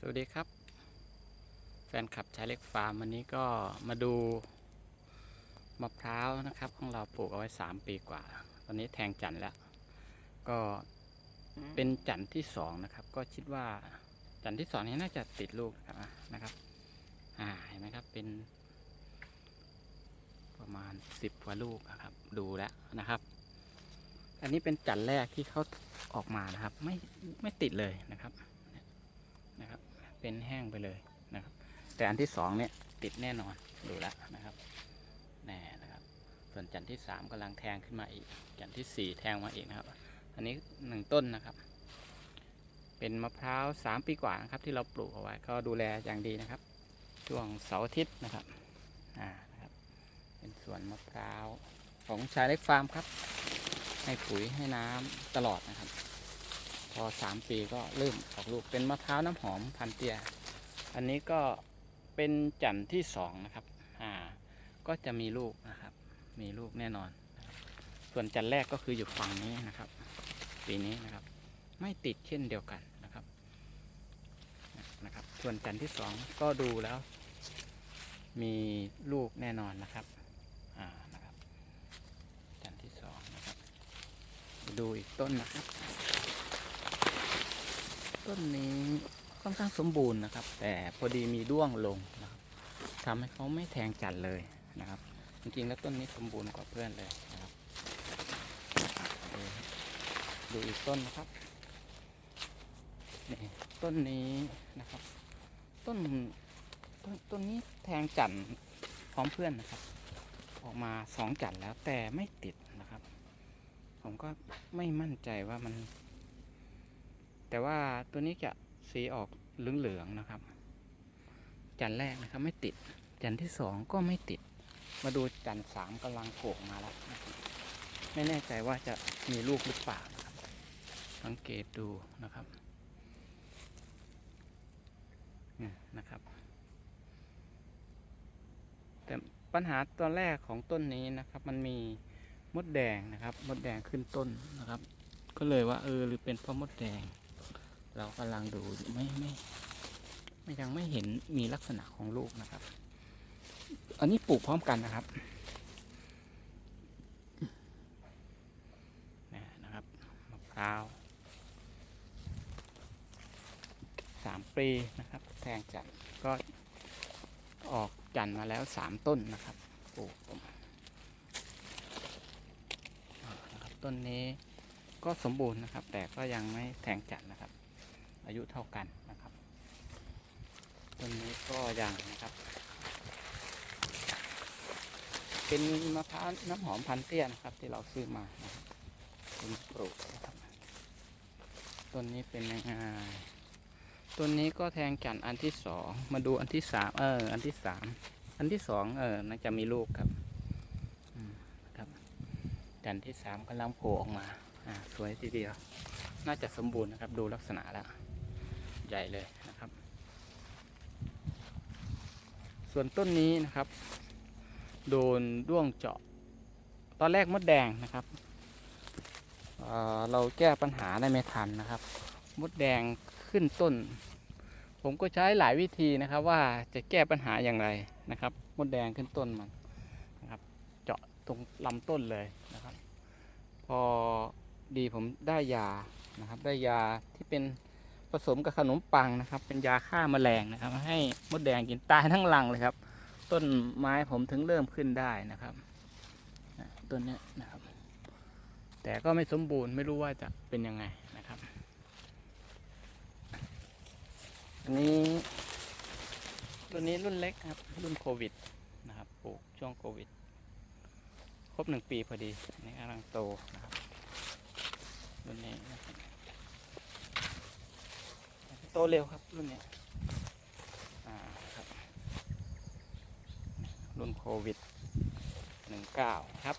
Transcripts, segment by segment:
สวัสดีครับ แฟนคลับชายเล็กฟาร์มวันนี้ก็มาดูมะพร้าวนะครับของเราปลูกเอาไว้ 3 ปีกว่า ตอนนี้แทงจันทร์แล้ว ก็เป็นจันทร์ที่สองนะครับ ก็คิดว่าจันทร์ที่สองนี้น่าจะติดลูกนะครับอะนะครับอ่าเห็นไหมครับเป็น ประมาณ 10กว่าลูกนะครับ ดูแล้วนะครับ อันนี้เป็นจันทร์แรกที่เขาออกมานะครับ ไม่ไม่ติดเลยนะครับนะครับ เป็นแห้งไปเลยนะครับ แต่อันที่สองเนี่ยติดแน่นอนดูแล้วนะครับแน่นะครับ ส่วนจันทร์ที่สามกำลังแทงขึ้นมาอีก จันทร์ที่สี่แทงมาอีกนะครับ อันนี้หนึ่งต้นนะครับ เป็นมะพร้าวสามปีกว่านะครับ ที่เราปลูกเอาไว้ก็ดูแลอย่างดีนะครับ ช่วงเสาร์อาทิตย์นะครับอ่านะครับ เป็นสวนมะพร้าวของชายเล็กฟาร์มครับ ให้ปุ๋ยให้น้ำตลอดนะครับ พอสามปีก็เริ่มออกลูกเป็นมะพร้าวน้ำหอมพันเตีย อันนี้ก็เป็นจันทร์ที่สองนะครับ อ่า ก็จะมีลูกนะครับ มีลูกแน่นอน ส่วนจันทร์แรกก็คืออยู่ฝั่งนี้นะครับ ปีนี้นะครับ ไม่ติดเช่นเดียวกันนะครับ นะครับ ส่วนจันทร์ที่สองก็ดูแล้ว มีลูกแน่นอนนะครับ อ่า นะครับ จันทร์ที่สองนะครับ ดูอีกต้นนะครับ ต้นนี้ค่อนข้างสมบูรณ์นะครับ แต่พอดีมีด้วงลงนะครับทำให้เขาไม่แทงจัดเลยนะครับ จริงๆแล้วต้นนี้สมบูรณ์กว่าเพื่อนเลยนะครับ ดูอีกต้นนะครับนี่ต้นนี้นะครับ ต้นต้นต้นนี้แทงจันพร้อมเพื่อนนะครับ ออกมาสองจันแล้วแต่ไม่ติดนะครับ ผมก็ไม่มั่นใจว่ามัน แต่ว่าตัวนี้จะสีออกเหลืองๆนะครับ จันแรกนะครับไม่ติด จันที่สองก็ไม่ติด มาดูจันสามกำลังโผล่มาแล้ว ไม่แน่ใจว่าจะมีลูกหรือเปล่าสังเกตดูนะครับนี่นะครับ แต่ปัญหาตอนแรกของต้นนี้นะครับ มันมีมดแดงนะครับ มดแดงขึ้นต้นนะครับ ก็เลยว่าเออหรือเป็นเพราะมดแดง เรากำลังดูไม่ไม่ไม่ยังไม่เห็นมีลักษณะของลูกนะครับ อันนี้ปลูกพร้อมกันนะครับนี่นะครับมะพร้าวสามปีนะครับ แทงจันทร์ก็ออกจันทร์มาแล้วสามต้นนะครับปลูกนะครับต้นนี้ก็สมบูรณ์นะครับ แต่ก็ยังไม่แทงจัดนะครับ อายุเท่ากันนะครับต้นนี้ก็ยังนะครับ เป็นมะพร้าวน้ำหอมพันเตี้ยนะครับ ที่เราซื้อมานะครับเป็นปลูกนะครับต้นนี้เป็นยังไงต้นนี้ก็แทงจันทร์อันที่สองมาดูอันที่สามเออ อันที่สามอันที่สองเออน่าจะมีลูกครับครับจันทร์ที่สามกำลังโผล่ออกมาอ่าสวยทีเดียว น่าจะสมบูรณ์นะครับ ดูลักษณะแล้ว ใหญ่เลยนะครับ ส่วนต้นนี้นะครับ โดนด้วงเจาะ ตอนแรกมดแดงนะครับเเราแก้ปัญหาได้ไม่ทันนะครับ มดแดงขึ้นต้น ผมก็ใช้หลายวิธีนะครับ ว่าจะแก้ปัญหาอย่างไรนะครับ มดแดงขึ้นต้นมันนะครับ เจาะตรงลำต้นเลยนะครับ พอดีผมได้ยานะครับ ได้ยาที่เป็น ผสมกับขนมปังนะครับ เป็นยาฆ่าแมลงนะครับ ให้มดแดงกินตายทั้งรังเลยครับ ต้นไม้ผมถึงเริ่มขึ้นได้นะครับต้นนี้นะครับ แต่ก็ไม่สมบูรณ์ไม่รู้ว่าจะเป็นยังไงนะครับอันนี้ตัวนี้รุ่นเล็กครับ รุ่นโควิดนะครับปลูกช่วงโควิด ครบหนึ่งปีพอดีนี่กำลังโตนะครับรุ่นนี้นะ ตเร็วครับรุ่นนี้รุ่นโควิดหนึ่งเก้าครับ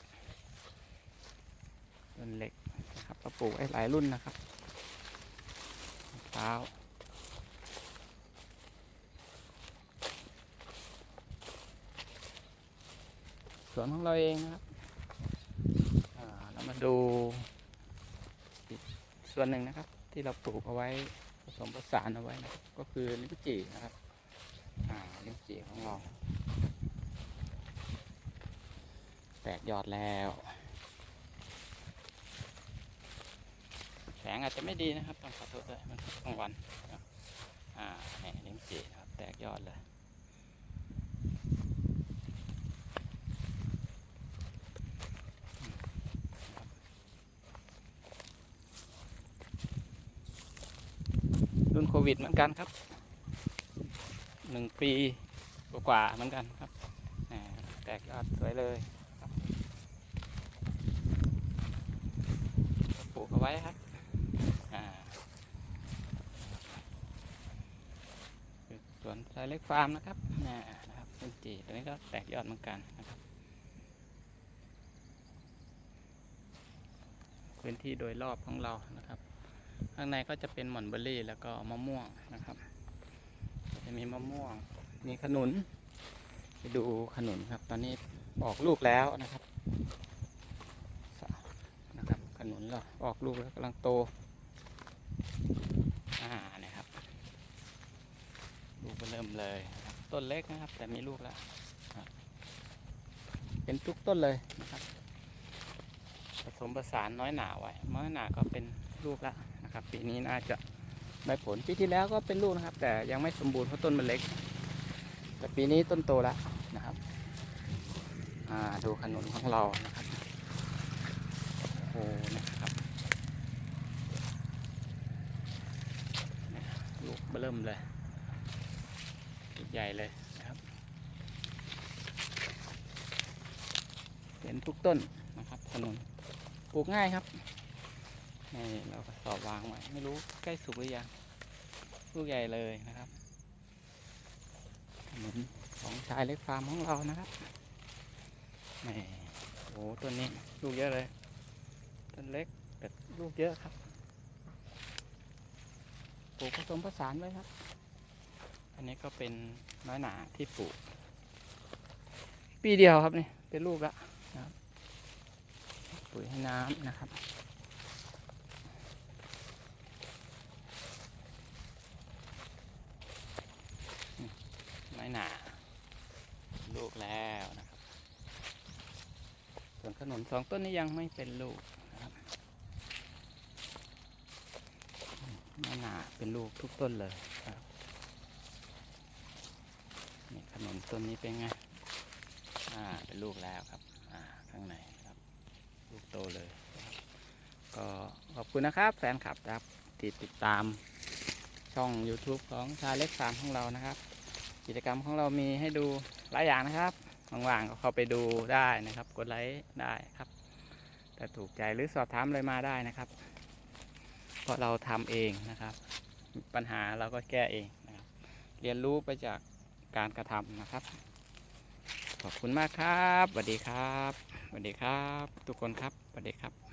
รุ่นเล็กนะครับก็ปลูกไว้หลายรุ่นนะครับมะพร้าสวนของเราเองนะครับเรามาดูส่วนหนึ่งนะครับที่เราปลูกเอาไว้ สมผสานเอาไว้นะก็คือลิ้นจี่นะครับ อ่าลิ้นจี่ของเรา แตกยอดแล้ว แสงอาจจะไม่ดีนะครับต้องขอโทษด้วยมันกลางวันอ่าเนี่ยลิ้นจี่นะครับ แตกยอดเลย รุ่น โควิดเหมือนกันครับหนึ่งปีกว่าๆเหมือนกันครับแตกยอดสวยเลยปลูกเอาไว้ครับสวนชายเล็กฟาร์มนะครับนี่นะครับเป็นจีตัวนี้ก็แตกยอดเหมือนกันนะครับพื้นที่โดยรอบของเรานะครับ ข้างในก็จะเป็นหม่อนเบอร์รี่แล้วก็มะม่วงนะครับ จะมีมะม่วง มีขนุน ไปดูขนุนครับ ตอนนี้ออกลูกแล้วนะครับนะครับขนุนเราออกลูกแล้วกำลังโตอ่านะครับลูกเริ่มเลยครับต้นเล็กนะครับ แต่มีลูกแล้วเป็นทุกต้นเลยนะครับ ผสมผสานน้อยหนาไว้น้อยหนาก็เป็นลูกแล้ว นะครับ ปีนี้น่าจะได้ผลปีที่แล้วก็เป็นลูกนะครับ แต่ยังไม่สมบูรณ์เพราะต้นมันเล็ก แต่ปีนี้ต้นโตแล้วนะครับดูขนุนของเรานะครับโอ้โหนะครับลูกเริ่มเลยใหญ่เลยนะครับเป็นทุกต้นนะครับขนุนปลูกง่ายครับ นี่เราก็สอบวางไว้ไม่รู้ใกล้สุกหรือยังลูกใหญ่เลยนะครับขนุนของชายเล็กฟาร์มของเรานะครับนี่โอ้ต้นนี้ลูกเยอะเลยต้นเล็กแต่ลูกเยอะครับปลูกผสมผสานไว้ครับ อันนี้ก็เป็นน้อยหนาที่ปลูก ปีเดียวครับนี่เป็นลูกล้วนะครับปุ๋ยให้น้ำนะครับ น้อย หนาลูกแล้วนะครับ ส่วนขนุนสองต้นนี้ยังไม่เป็นลูกนะครับน้อยหนาเป็นลูกทุกต้นเลยครับนี่ขนุนต้นนี้เป็นไงอ่าเป็นลูกแล้วครับอ่าข้างในครับ ลูกโตเลยก็ขอบคุณนะครับแฟนคลับครับที่ติดตามช่อง YouTube ของชาเล็กฟามของเรานะครับ กิจกรรมของเรามีให้ดูหลายอย่างนะครับว่างๆก็เข้าไปดูได้นะครับ กดไลค์ได้ครับถ้าถูกใจหรือสอบถามอะไรมาได้นะครับ เพราะเราทำเองนะครับ ปัญหาเราก็แก้เองนะครับ เรียนรู้ไปจากการกระทำนะครับ ขอบคุณมากครับสวัสดีครับสวัสดีครับ ทุกคนครับสวัสดีครับ